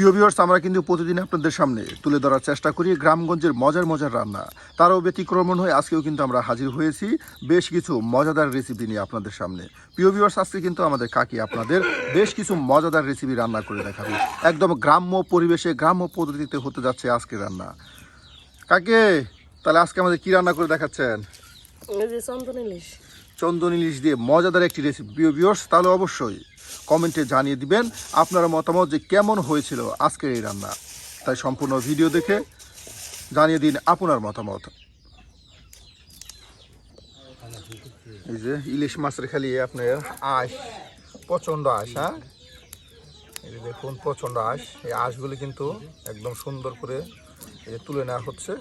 প্রিয় ভিউয়ার্স আমরা কিন্তু প্রতিদিন আপনাদের সামনে তুলে ধরার চেষ্টা করি গ্রামগঞ্জের মজার মজার রান্না। তারও ব্যতিক্রমণ হয়ে আজকেও কিন্তু আমরা হাজির হয়েছি। বেশ কিছু মজাদার রেসিপি নিয়ে আপনাদের সামনে। প্রিয় ভিউয়ার্স আজকে কিন্তু আমাদের কাকি আপনাদের বেশ কিছু মজাদার রেসিপি রান্না করে দেখাবে। একদম গ্রাম্য পরিবেশে গ্রাম্য পদ্ধতিতে হতে যাচ্ছে আজকে রান্না। কাকে তাহলে আজকে আমাদের কি রান্না করে দেখাচ্ছেন? চন্দন ইলিশ। চন্দন ইলিশ দিয়ে মজাদার একটি রেসিপি প্রিয় ভিউয়ার্স তাহলে অবশ্যই কমেন্টে জানিয়ে দিবেন আপনারা মতামত যে কেমন হয়েছিল আজকের এই রান্না। তাই সম্পূর্ণ ভিডিও দেখে জানিয়ে দিন আপনার মতামত। এই যে ইলিশ মাছের খালি আপনার আঁশ, প্রচণ্ড আঁশ হ্যাঁ? এই যে দেখুন, প্রচণ্ড আঁশ। এই আঁশগুলি কিন্তু একদম সুন্দর করে তুলে নেওয়া হচ্ছে।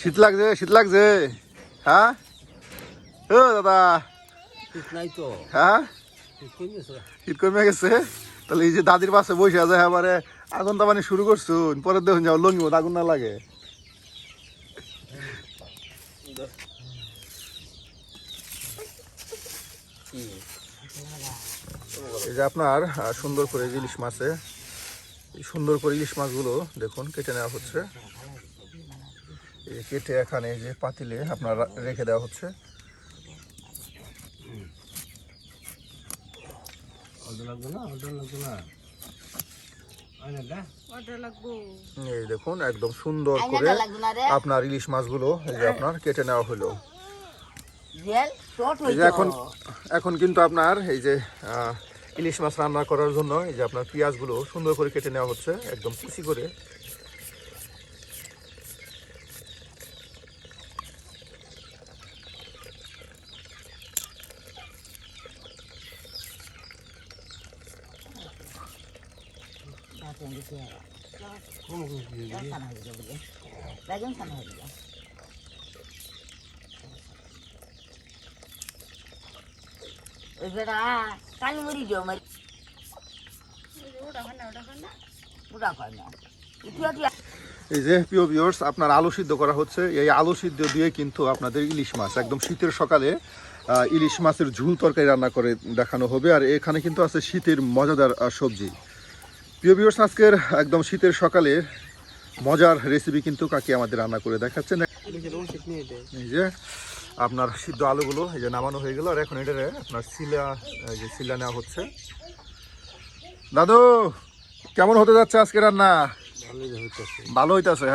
শীত লাগছে শীত লাগছে। হ্যাঁ? ও দাদা। হ্যাঁ? শীত কমে গেছে। তাহলে এই যে দাদির পাশে বসে আছে এবারে আগুন তো মানে শুরু করছুন পরে দেখুন যাও লঙ্গি আগুন না লাগে। এই যে আপনার সুন্দর করে ইলিশ মাছে সুন্দর করে ইলিশ মাছগুলো দেখুন কেটে নেওয়া হচ্ছে। কেটে এখানে এই যে পাতিলে আপনার রেখে দেওয়া হচ্ছে। এই দেখুন একদম সুন্দর করে আপনার ইলিশ মাছগুলো এই যে আপনার কেটে নেওয়া হলো। এই যে এখন এখন কিন্তু আপনার এই যে ইলিশ মাছ রান্না করার জন্য এই যে আপনার পেঁয়াজগুলো সুন্দর করে কেটে নেওয়া হচ্ছে একদম কুচি করে। এই যে, প্রিয় ভিউয়ার্স আপনার আলু সিদ্ধ করা হচ্ছে। এই আলু সিদ্ধ দিয়ে কিন্তু আপনাদের ইলিশ মাছ, একদম শীতের সকালে ইলিশ মাছের ঝুল তরকারি রান্না করে দেখানো হবে। আর এখানে কিন্তু আছে শীতের মজাদার সবজি। প্রিয় ভিউয়ার্স আজকের একদম শীতের সকালে মজার রেসিপি কিন্তু কাকি আমাদের রান্না করে দেখাচ্ছেন এই যে আপনার সিদ্ধ আলুগুলো, এই যে নামানো হয়ে গেল, আর এখন এটারে আপনার শিলা যে শিলা নেওয়া হচ্ছে। দাদু, কেমন হতে যাচ্ছে আজকে রান্না? ভালোই হইতেছে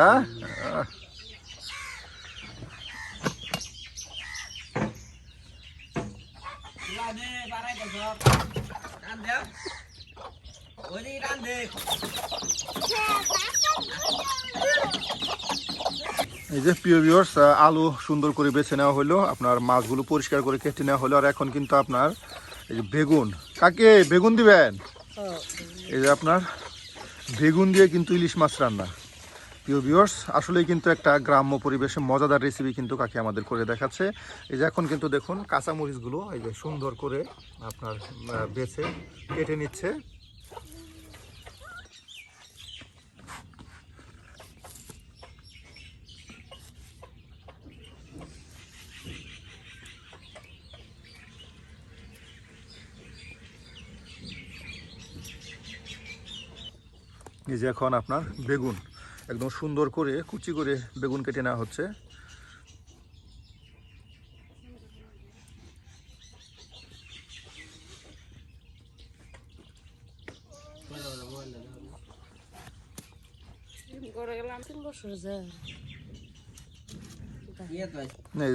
এই যে প্রিয় ভিউয়ার্স আলু সুন্দর করে বেছে নেওয়া হলো। আপনার মাছগুলো পরিষ্কার করে কেটে নেওয়া হলো। আর এখন কিন্তু আপনার এই যে বেগুন। কাকে? বেগুন দিবেন? এই যে আপনার বেগুন দিয়ে কিন্তু ইলিশ মাছ রান্না। প্রিয় ভিউয়ার্স আসলেই কিন্তু একটা গ্রাম্য পরিবেশে মজাদার রেসিপি কিন্তু কাকে আমাদের করে দেখাচ্ছে। এই যে এখন কিন্তু দেখুন, কাঁচামরিচগুলো এই যে সুন্দর করে আপনার বেছে, কেটে নিচ্ছে। এই যে এখন আপনার বেগুন, একদম সুন্দর করে, কুচি করে বেগুন কেটে নেওয়া হচ্ছে।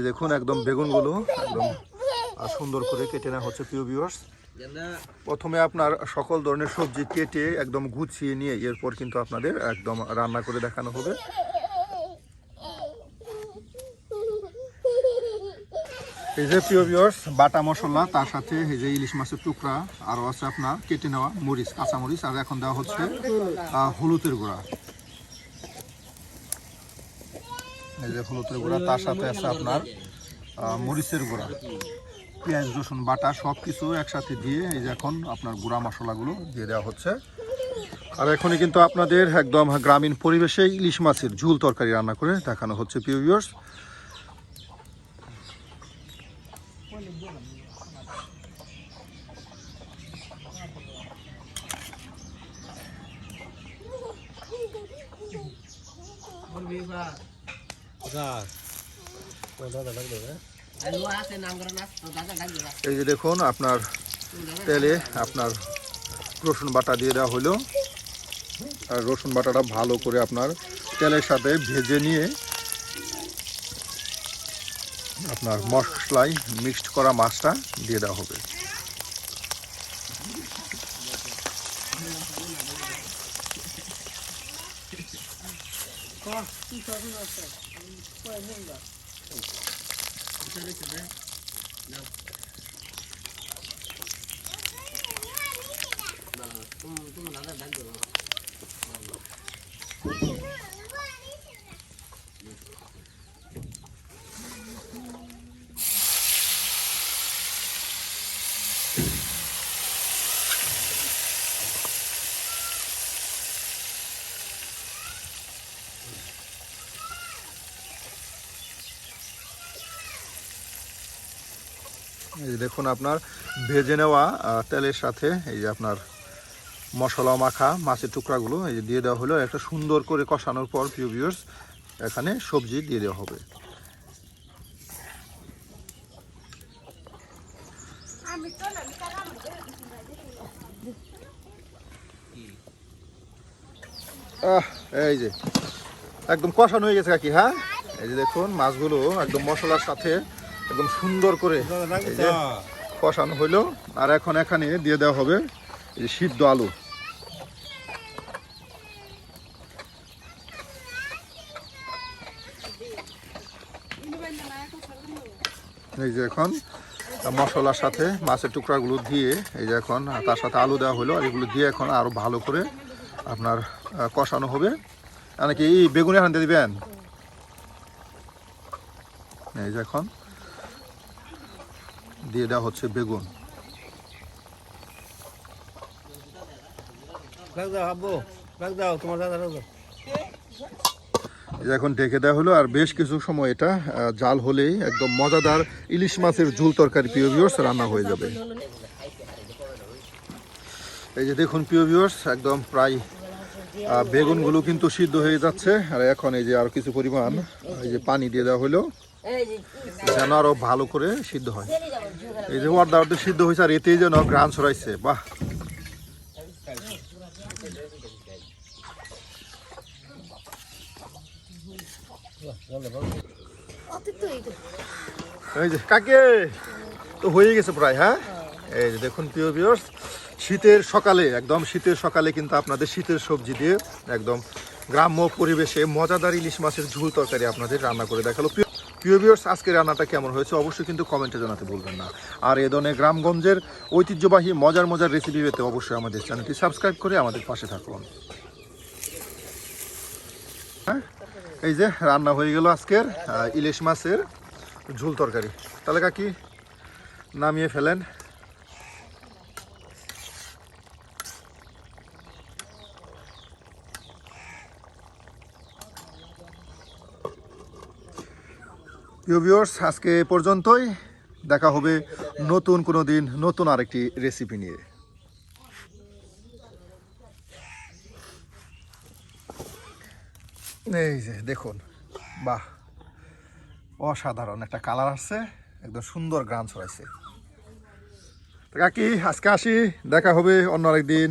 দেখুন, একদম বেগুনগুলো, একদম সুন্দর করে কেটে নেওয়া হচ্ছে প্রিয় ভিউয়ার্স প্রথমে আপনার সকল ধরনের সবজি কেটে একদম গুছিয়ে নিয়ে এরপর কিন্তু আপনাদের একদম রান্না করে দেখানো হবে। এই যে প্রিয় ভিউয়ার্স বাটা মশলা তার সাথে এই যে ইলিশ মাছের টুকরা আরও আছে আপনার কেটে নেওয়া মরিচ কাঁচা মরিচ আর এখন দেওয়া হচ্ছে হলুদের গুঁড়া। এই যে হলুদের গুঁড়া তার সাথে আছে আপনার মরিচের গুঁড়া। পেঁয়াজ, রসুন, বাটা সব কিছু একসাথে দিয়ে এই যে এখন আপনার গুঁড়া মশলাগুলো দিয়ে দেওয়া হচ্ছে। আর এখনই কিন্তু আপনাদের একদম গ্রামীণ পরিবেশে ইলিশ মাছের ঝুল তরকারি রান্না করে দেখানো হচ্ছে ও দাদা এই যে দেখুন, আপনার তেলে আপনার রসুন বাটা দিয়ে দেওয়া হলো। আর রসুন বাটাটা ভালো করে আপনার তেলের সাথে ভেজে নিয়ে আপনার মশলায় মিক্সড করা মাছটা দিয়ে দেওয়া হবে। service is there? No. तुम तुम ज़्यादा डर दो দেখুন আপনার ভেজে নেওয়া তেলের সাথে এই যে আপনার মশলা মাখা মাছের টুকরাগুলো এই যে দিয়ে দেওয়া হলো। একটা সুন্দর করে কষানোর পর, প্রিয় এখানে সবজি দিয়ে দেওয়া হবে। এই যে, একদম কষানো হয়ে গেছে কাকি হ্যাঁ? এই যে দেখুন, মাছগুলো একদম মশলার সাথে একদম সুন্দর করে কষানো হইল, আর এখন এখানে দিয়ে দেওয়া হবে এই সিদ্ধ আলু। এই যে এখন মশলার সাথে মাছের টুকরাগুলো দিয়ে, এই যে এখন তার সাথে আলু দেওয়া হলো আর এগুলো দিয়ে এখন আরও ভালো করে আপনার কষানো হবে। নাকি এই বেগুনি এখান দিয়ে দিবেন? এই যে এখন দিয়ে দেওয়া হচ্ছে বেগুন। এখন ঢেকে দেওয়া হলো আর বেশ কিছু সময় এটা জাল হলেই একদম মজাদার ইলিশ মাছের ঝুল তরকারি প্রিয় রান্না হয়ে যাবে। এই যে দেখুন প্রিয় একদম প্রায় বেগুনগুলো কিন্তু সিদ্ধ হয়ে যাচ্ছে। আর এখন এই যে আর কিছু পরিমাণ এই যে পানি দিয়ে দেওয়া হলো। যেন আরও ভালো করে সিদ্ধ হয়। এই যে অর্ধা সিদ্ধ হয়েছে আর এতেই যেন গ্রান ছড়াইছে, বাহ। এই যে, কাকে? তো হয়ে গেছে প্রায় হ্যাঁ? এই যে দেখুন, প্রিয় ভিউয়ার্স শীতের সকালে, একদম শীতের সকালে কিন্তু আপনাদের শীতের সবজি দিয়ে একদম গ্রাম্য পরিবেশে মজাদার ইলিশ মাছের ঝুল তরকারি আপনাদের রান্না করে দেখাল। প্রিয় ভিউর্স ভিউয়ার্স আজকে রান্নাটা কেমন হয়েছে অবশ্যই কিন্তু কমেন্টে জানাতে ভুলবেন না। আর এ ধরনের গ্রামগঞ্জের ঐতিহ্যবাহী মজার মজার রেসিপি পেতে অবশ্যই আমাদের চ্যানেলটি সাবস্ক্রাইব করে আমাদের পাশে থাকুন। হ্যাঁ এই যে রান্না হয়ে গেল আজকের ইলিশ মাছের ঝোল তরকারি। তাহলে কাকি, নামিয়ে ফেলেন। ভিউয়ার্স আজকে পর্যন্তই। দেখা হবে নতুন কোনো দিন, নতুন আরেকটি রেসিপি নিয়ে। এই যে, দেখুন, বাহ, অসাধারণ একটা কালার আসছে, একদম সুন্দর ছড়াইছে। তো কাকি, আজকে আসি, দেখা হবে অন্য আরেকদিন।